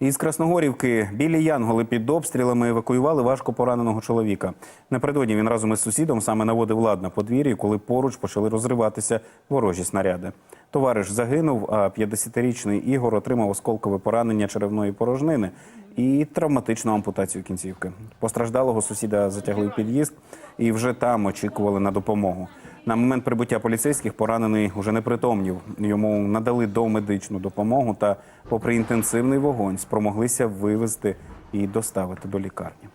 Із Красногорівки білі янголи під обстрілами евакуювали важко пораненого чоловіка. Напередодні він разом із сусідом саме наводив лад на подвір'ї, коли поруч почали розриватися ворожі снаряди. Товариш загинув, а 50-річний Ігор отримав осколкове поранення черевної порожнини і травматичну ампутацію кінцівки. Постраждалого сусіда затягли в під'їзд і вже там очікували на допомогу. На момент прибуття поліцейських поранений уже не притомнів. Йому надали домедичну допомогу та, попри інтенсивний вогонь, спромоглися вивезти і доставити до лікарні.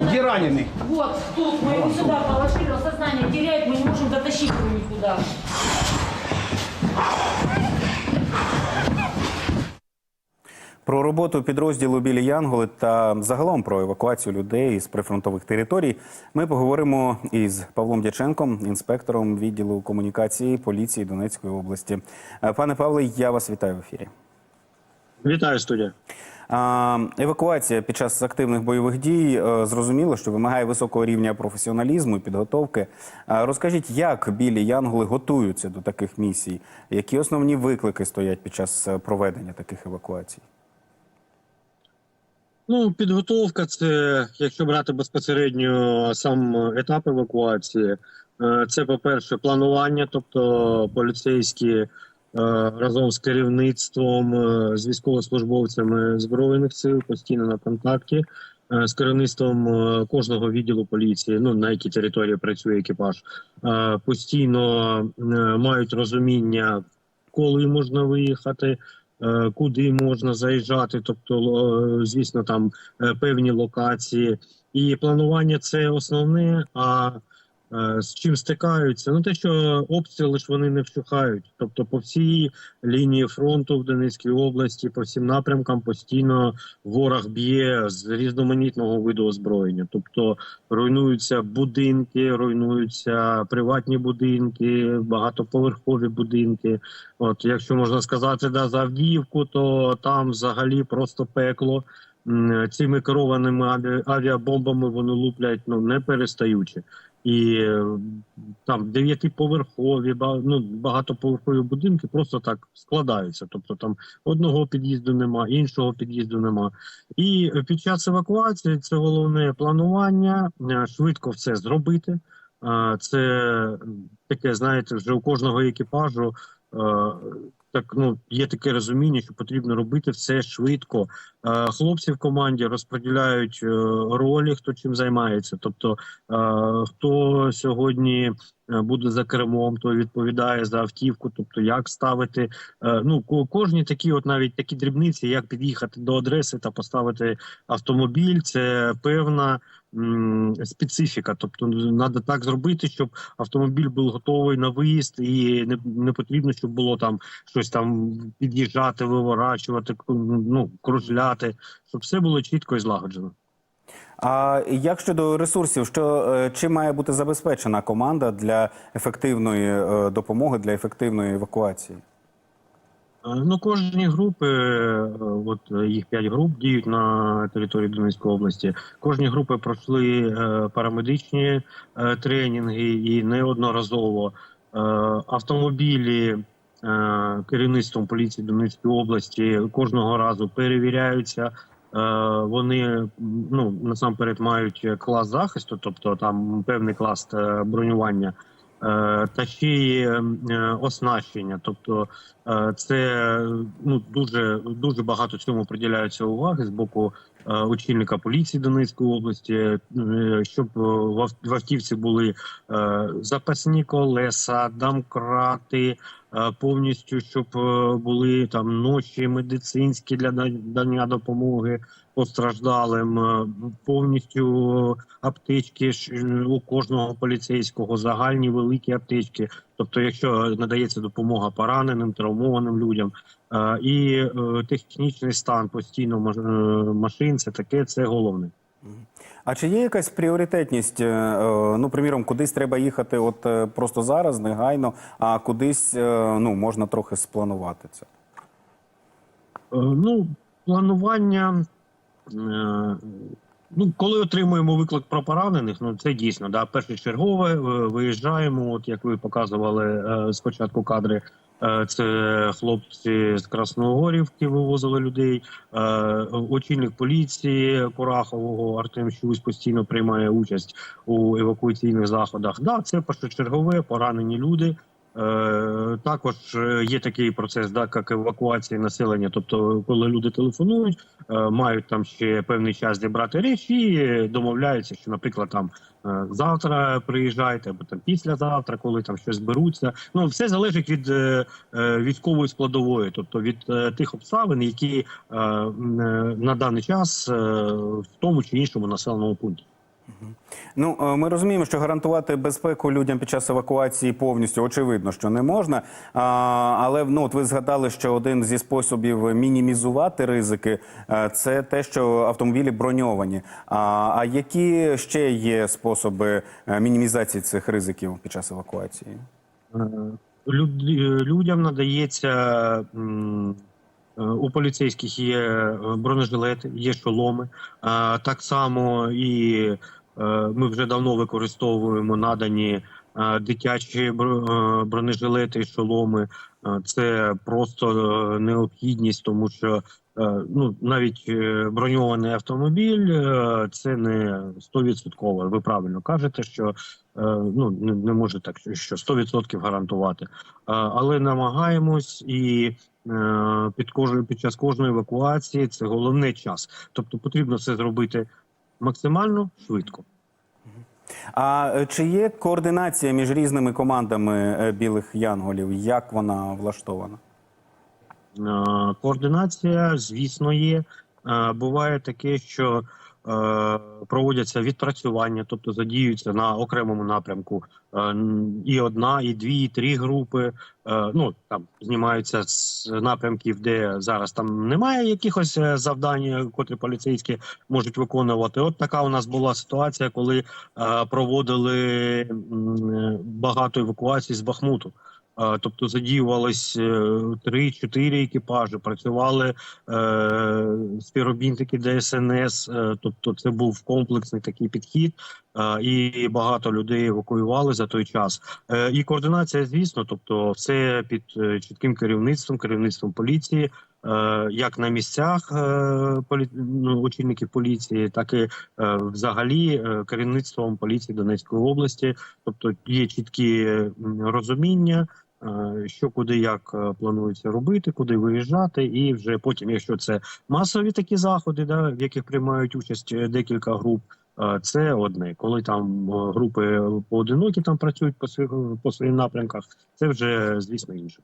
Где раненый? Вот, тут мы его сюда положили, он сознание теряет, мы не можем дотащить его никуда. Про роботу підрозділу білі Янголи та загалом про евакуацію людей з прифронтових територій ми поговоримо із Павлом Дяченком, інспектором відділу комунікації поліції Донецької області. Е, Пане Павле, я вас вітаю в ефірі. Вітаю студія. Евакуація під час активних бойових дій е, зрозуміло, що вимагає високого рівня професіоналізму і підготовки. Розкажіть, як білі янголи готуються до таких місій? Які основні виклики стоять під час е, проведення таких евакуацій? Ну, підготовка це, якщо брати безпосередньо сам етап евакуації, е, це, по-перше, планування, тобто поліцейські е, разом з керівництвом, е, з військовослужбовцями збройних сил постійно на контакті, з керівництвом кожного відділу поліції, ну на якій території працює екіпаж, постійно мають розуміння, коли можна виїхати. Е, Куди можна заїжджати, тобто, е, звісно, там е, певні локації, і планування це основне. А з чим стикаються? Ну те, що обстріли ж вони не вщухають. Тобто, по всій лінії фронту в Донецькій області, по всім напрямкам постійно ворог б'є з різноманітного виду озброєння. Тобто руйнуються будинки, руйнуються приватні будинки, багатоповерхові будинки. От, якщо можна сказати, да, за Авдіївку, то там взагалі просто пекло. Цими керованими аві- авіабомбами вони луплять ну не перестаючи. І е, там дев'ятиповерхові, ну, багатоповерхові будинки просто так складаються. Тобто там одного під'їзду нема, іншого під'їзду нема. І е, під час евакуації це головне планування, е, швидко все зробити. Це таке, знаєте, вже у кожного екіпажу е, так ну є таке розуміння, що потрібно робити все швидко. Е, Хлопці в команді розподіляють е, ролі, хто чим займається. Тобто, е, хто сьогодні буде за кермом, той відповідає за автівку, тобто як ставити. Ну ко- кожні такі, от навіть такі дрібниці, як під'їхати до адреси та поставити автомобіль, це певна специфіка. Тобто, треба так зробити, щоб автомобіль був готовий на виїзд, і не, не потрібно, щоб було там щось там під'їжджати, виворачувати, ну кружляти, щоб все було чітко і злагоджено. А як щодо ресурсів, що е, чим має бути забезпечена команда для ефективної е, допомоги, для ефективної евакуації? Е, Ну, кожні групи, е, от е, їх п'ять груп діють на території Донецької області. Кожні групи пройшли парамедичні тренінги і неодноразово автомобілі керівництвом поліції Донецької області кожного разу перевіряються. Вони ну насамперед мають клас захисту, тобто там певний клас бронювання. Е, Та ще й е, оснащення, тобто Е, Це ну дуже дуже багато цьому приділяється уваги з боку е, очільника поліції Донецької області, е, щоб е, в автівці були е, запасні колеса, домкрати, е, повністю, щоб е, були там ночі медицинські для надання допомоги постраждалим, е, повністю аптечки е, у кожного поліцейського, загальні великі аптечки. Тобто, якщо надається допомога пораненим, травмованим людям, е, і технічний стан постійно машин, це таке, це головне. А чи є якась пріоритетність? Ну, приміром, кудись треба їхати от просто зараз, негайно, а кудись ну, можна трохи спланувати це? Ну, планування. Е, Ну, коли отримуємо виклик про поранених, ну це дійсно да, першочергове. е, Виїжджаємо, от як ви показували е, спочатку кадри. Це хлопці з Красногорівки вивозили людей. Очільник поліції Курахового Артем Щусь постійно приймає участь у евакуаційних заходах. Да, це першочергове поранені люди. Е, Також е, є такий процес, да, як евакуація населення. Тобто, коли люди телефонують, е, мають там ще певний час зібрати речі і домовляються, що, наприклад, там завтра приїжджайте, або там післязавтра, коли там щось зберуться. Ну все залежить від військової складової, тобто від тих обставин, які на даний час в тому чи іншому населеному пункті. Ну, е, ми розуміємо, що гарантувати безпеку людям під час евакуації повністю очевидно, що не можна. Але ну, от ви згадали, що один зі способів мінімізувати ризики е, це те, що автомобілі броньовані. А, які ще є способи е, мінімізації цих ризиків під час евакуації? Люд- людям надається у поліцейських є бронежилети, є шоломи. Так само і ми вже давно використовуємо надані е, дитячі е, бронежилети і шоломи. Е, Це просто е, необхідність, тому що е, ну навіть е, броньований автомобіль е, це не стовідсотково. Ви правильно кажете, що е, ну не, може так, що- що 100% гарантувати. Е, Але намагаємось і е, під кожною під час кожної евакуації це головне час. Тобто потрібно це зробити максимально швидко. А е, чи є координація між різними командами е, білих янголів? Як вона влаштована? Е, Координація, звісно, є. Буває таке, що проводяться відпрацювання, тобто задіюються на окремому напрямку е, і одна, і дві, і три групи. Е, Ну там знімаються з напрямків, де зараз там немає якихось е, завдань, котрі поліцейські можуть виконувати. От така у нас була ситуація, коли е, проводили е, багато евакуацій з Бахмуту. Е, Тобто задіювались е, три-чотири екіпажі, працювали е, співробітники ДСНС. е, Тобто, це був комплексний такий підхід, е, і багато людей евакуювали за той час. Е, І координація, звісно, тобто, все під е, чітким керівництвом, керівництвом поліції. е, Як на місцях е, ну, очільників поліції, так і е, взагалі е, керівництвом поліції Донецької області, тобто є чіткі розуміння, е, що куди як е, планується робити, куди виїжджати, і вже потім, якщо це масові такі заходи, да, в яких приймають участь е, декілька груп. е, Це одне, коли там е, групи поодинокі там працюють по своїх по своїм напрямках, це вже звісно інше.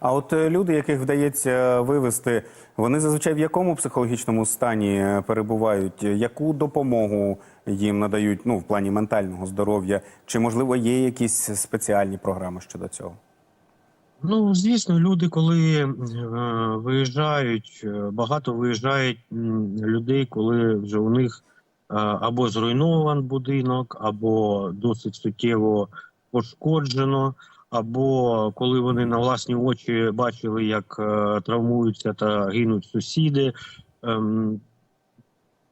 А от е, люди, яких вдається вивести, вони зазвичай в якому психологічному стані е, перебувають? Яку допомогу їм надають ну, в плані ментального здоров'я? Чи можливо є якісь спеціальні програми щодо цього? Ну, звісно, люди, коли е, виїжджають, е, багато виїжджають людей, коли вже у них е, або зруйнований будинок, або досить суттєво пошкоджено, або коли вони на власні очі бачили, як е, травмуються та гинуть сусіди. Ем,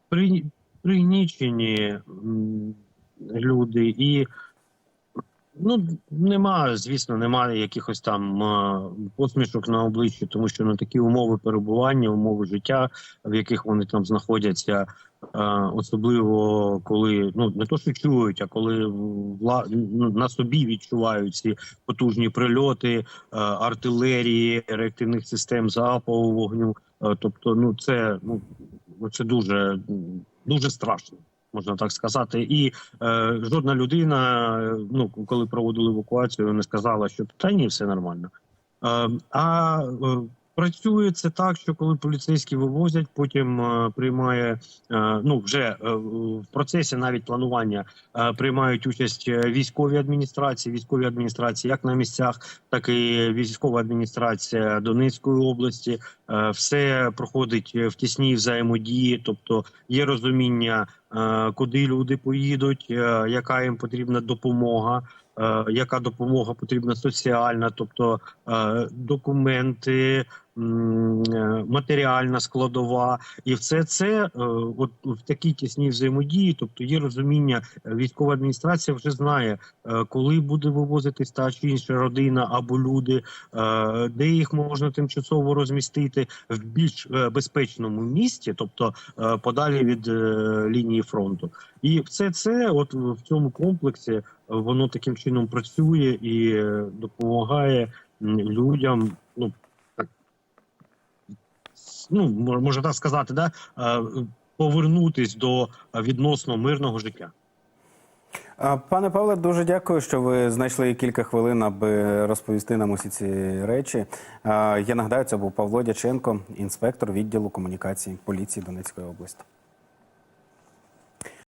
при, пригнічені люди і Ну нема, звісно, немає якихось там е, посмішок на обличчі, тому що на такі умови перебування, умови життя, в яких вони там знаходяться, е, особливо коли ну не то, що чують, а коли вла... ну, на собі відчувають ці потужні прильоти е, артилерії, реактивних систем залпового вогню. Тобто, ну це ну це дуже дуже страшно. Можна так сказати, і е, жодна людина, ну коли проводили евакуацію, не сказала, що та ні, все нормально. Е, а працює це так, що коли поліцейські вивозять, потім е, приймає е, ну вже е, в процесі навіть планування е, приймають участь е, військові адміністрації, військові адміністрації, як на місцях, так і військова адміністрація Донецької області. Е, все проходить в тісній взаємодії, тобто є розуміння, е, куди люди поїдуть, е, яка їм потрібна допомога. Е, Яка допомога потрібна соціальна, тобто е, документи, матеріальна складова, і все це е, от в такій тісній взаємодії, тобто є розуміння, е, військова адміністрація вже знає, е, коли буде вивозитись та чи інша родина або люди, е, де їх можна тимчасово розмістити в більш е, безпечному місті, тобто е, подалі від е, лінії фронту. І все це, от в цьому комплексі, е, воно таким чином працює і е, допомагає людям. Ну ну можна так сказати, да е, повернутись до відносно мирного життя. Пане Павле, дуже дякую, що ви знайшли кілька хвилин, аби розповісти нам усі ці речі. Я нагадаю, це був Павло Дяченко, інспектор відділу комунікації поліції Донецької області.